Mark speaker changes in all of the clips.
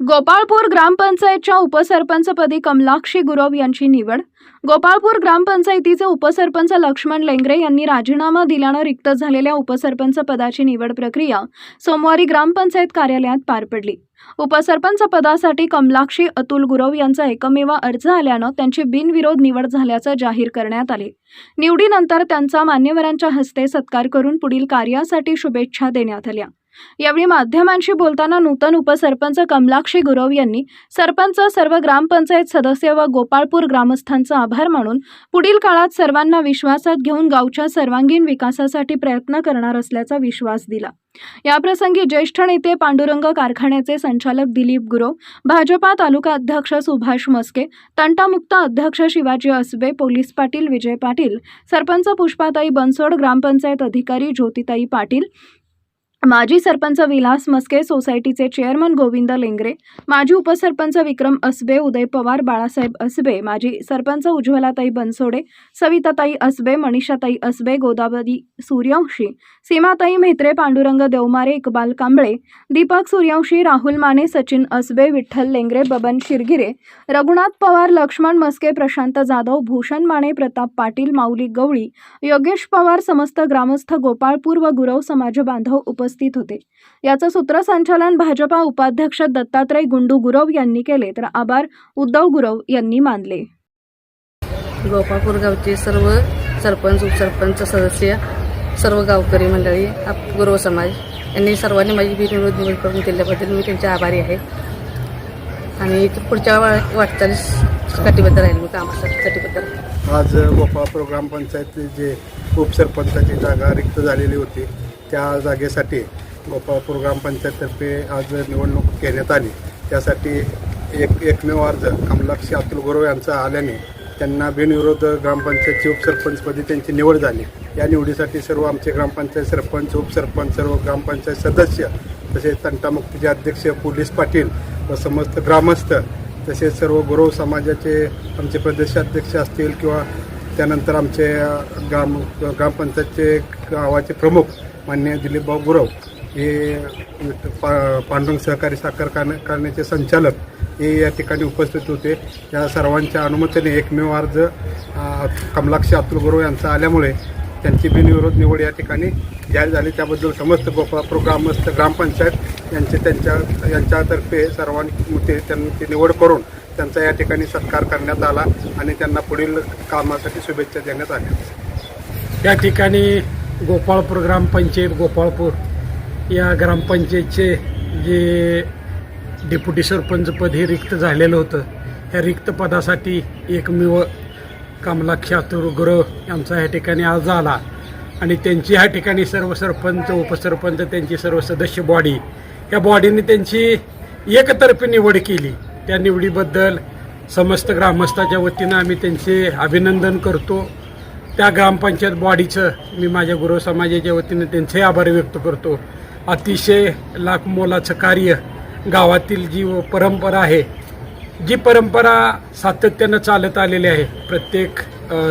Speaker 1: गोपाळपूर ग्रामपंचायतच्या उपसरपंचपदी कमलाक्षी गुरव यांची निवड. गोपाळपूर ग्रामपंचायतीचे उपसरपंच लक्ष्मण लेंगरे यांनी राजीनामा दिल्यानं रिक्त झालेल्या उपसरपंच पदाची निवड प्रक्रिया सोमवारी ग्रामपंचायत कार्यालयात पार पडली. उपसरपंच पदासाठी कमलाक्षी अतुल गुरव यांचा एकमेव अर्ज आल्यानं त्यांची बिनविरोध निवड झाल्याचं जाहीर करण्यात आले. निवडीनंतर त्यांचा मान्यवरांच्या हस्ते सत्कार करून पुढील कार्यासाठी शुभेच्छा देण्यात आल्या. यावेळी माध्यमांशी बोलताना नूतन उपसरपंच कमलाक्षी गुरव यांनी सरपंच सर्व ग्रामपंचायत सदस्य व गोपाळपूर ग्रामस्थांचा आभार मानून पुढील काळात सर्वांना विश्वासात घेऊन गावच्या सर्वांगीण विकासासाठी प्रयत्न करणार असल्याचा विश्वास दिला. याप्रसंगी ज्येष्ठ नेते पांडुरंग कारखान्याचे संचालक दिलीप गुरव भाजपा तालुका अध्यक्ष सुभाष मस्के तंटामुक्त अध्यक्ष शिवाजी असबे पोलीस पाटील विजय पाटील सरपंच पुष्पाताई बनसोड ग्रामपंचायत अधिकारी ज्योतिताई पाटील माजी सरपंच विलास मस्के सोसायटीचे चेअरमन गोविंद लेंगरे माजी उपसरपंच विक्रम असबे उदय पवार बाळासाहेब असबे माजी सरपंच उज्ज्वलाताई बनसोडे सविताताई असबे मनीषाताई असबे गोदावरी सूर्यवंशी सीमाताई म्हेत्रे पांडुरंग देवमारे इकबाल कांबळे दीपक सूर्यवंशी राहुल माने सचिन असबे विठ्ठल लेंगरे बबन शिरगिरे रघुनाथ पवार लक्ष्मण मस्के प्रशांत जाधव भूषण माने प्रताप पाटील माऊली गवळी योगेश पवार समस्त ग्रामस्थ गोपाळपूर व गुरव समाज बांधव उप उपस्थित होते. याचं सूत्रसंचालन भाजपा उपाध्यक्ष दत्तात्रय गुंडू गुरव यांनी केले तर आभार उद्धव गुरव यांनी मानले.
Speaker 2: गोपाळपूर गावचे सर्व सरपंच उपसरपंच सदस्य सर्व गावकरी मंडळी आप गुरव समाज यांनी सर्वांनी माझी बिनविरोध निवड करून दिल्याबद्दल मी त्यांचे आभारी आहे. आणि इथं पुढच्या वाटचालीस कटिबद्ध राहील मी कामासाठी कटिबद्ध
Speaker 3: आज गोपाळपूर ग्रामपंचायत जे उपसरपंचाची जागा रिक्त झालेली होती त्या जागेसाठी गोपाळपूर ग्रामपंचायततर्फे आज निवडणूक घेण्यात आली. त्यासाठी एक एकमेव अर्ज कमलाक्षी अतुल गुरव यांचा आल्याने त्यांना बिनविरोध ग्रामपंचायतची उपसरपंचपदी त्यांची निवड झाली. या निवडीसाठी सर्व आमचे ग्रामपंचायत सरपंच उपसरपंच सर्व ग्रामपंचायत सदस्य तसेच तंटामुक्तीचे अध्यक्ष पोलीस पाटील व समस्त ग्रामस्थ तसेच सर्व गुरव समाजाचे आमचे प्रदेशाध्यक्ष असतील किंवा त्यानंतर आमचे ग्राम ग्रामपंचायतचे गावाचे प्रमुख मान्य दिलीपभाऊ गुरव हे पा पांडुरंग सहकारी साखर कारणे कारण्याचे संचालक हे या ठिकाणी उपस्थित होते. या सर्वांच्या अनुमतीने एकमेव अर्ज कमलाक्ष कमलाक्षी अतुल गुरव यांचा आल्यामुळे त्यांची बिनविरोध निवड या ठिकाणी जाहीर झाली. त्याबद्दल समस्त गोपाळपूर ग्रामस्थ ग्रामपंचायत यांचे त्यांच्या यांच्यातर्फे सर्वांनी त्यांची निवड करून त्यांचा या ठिकाणी सत्कार करण्यात आला आणि त्यांना पुढील कामासाठी शुभेच्छा देण्यात आल्या.
Speaker 4: या ठिकाणी गोपाळपूर ग्रामपंचायत गोपाळपूर या ग्रामपंचायतचे जे डेप्युटी सरपंचपद हे रिक्त झालेलं होतं ह्या रिक्त पदासाठी एकमेव कमलाक्ष अतुर गुरव यांचा या ठिकाणी आज आला. आणि त्यांची ह्या ठिकाणी सर्व सरपंच उपसरपंच त्यांची सर्व सदस्य बॉडी या बॉडीने त्यांची एकतर्फी निवड केली. त्या निवडीबद्दल समस्त ग्रामस्थाच्या वतीनं आम्ही त्यांचे अभिनंदन करतो. त्या ग्रामपंचायत बॉडीचं मी माझ्या गुरु समाजाच्या वतीनं त्यांचे आभार व्यक्त करतो. अतिशय लाख मोलाचं कार्य गावातील जी परंपरा आहे जी परंपरा सातत्यानं चालत आलेली आहे प्रत्येक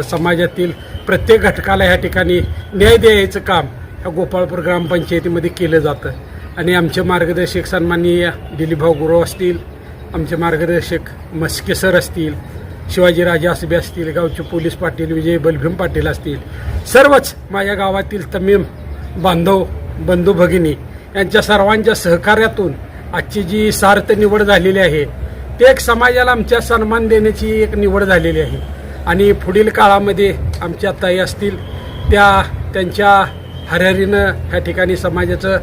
Speaker 4: समाजातील प्रत्येक घटकाला ह्या ठिकाणी न्याय द्यायचं काम ह्या गोपाळपूर ग्रामपंचायतीमध्ये केलं जातं. आणि आमचे मार्गदर्शक सन्माननीय दिलीपभाऊ गुरु असतील आमचे मार्गदर्शक मस्के सर असतील शिवाजीराजे आसबे असतील गावचे पोलीस पाटील विजय बलभीम पाटील असतील सर्वच माझ्या गावातील तमीम बांधव बंधू भगिनी यांच्या सर्वांच्या सहकार्यातून आजची जी सार्थ निवड झालेली आहे ते एक समाजाला आमच्या सन्मान देण्याची एक निवड झालेली आहे. आणि पुढील काळामध्ये आमच्या ताई असतील त्या त्यांच्या हरहरीनं ह्या ठिकाणी समाजाचं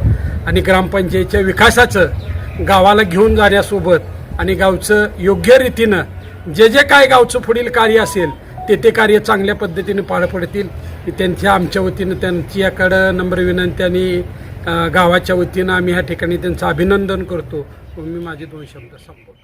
Speaker 4: आणि ग्रामपंचायतच्या विकासाचं गावाला घेऊन जाण्यासोबत आणि गावचं योग्य रीतीनं जे जे काय गावचं पुढील कार्य असेल ते ते कार्य चांगल्या पद्धतीने पार पडतील. त्यांच्या आमच्या वतीनं त्यांच्याकडं नम्र विनंती आणि गावाच्या वतीनं आम्ही ह्या ठिकाणी त्यांचं अभिनंदन करतो. मी माझे दोन शब्द संपवतो.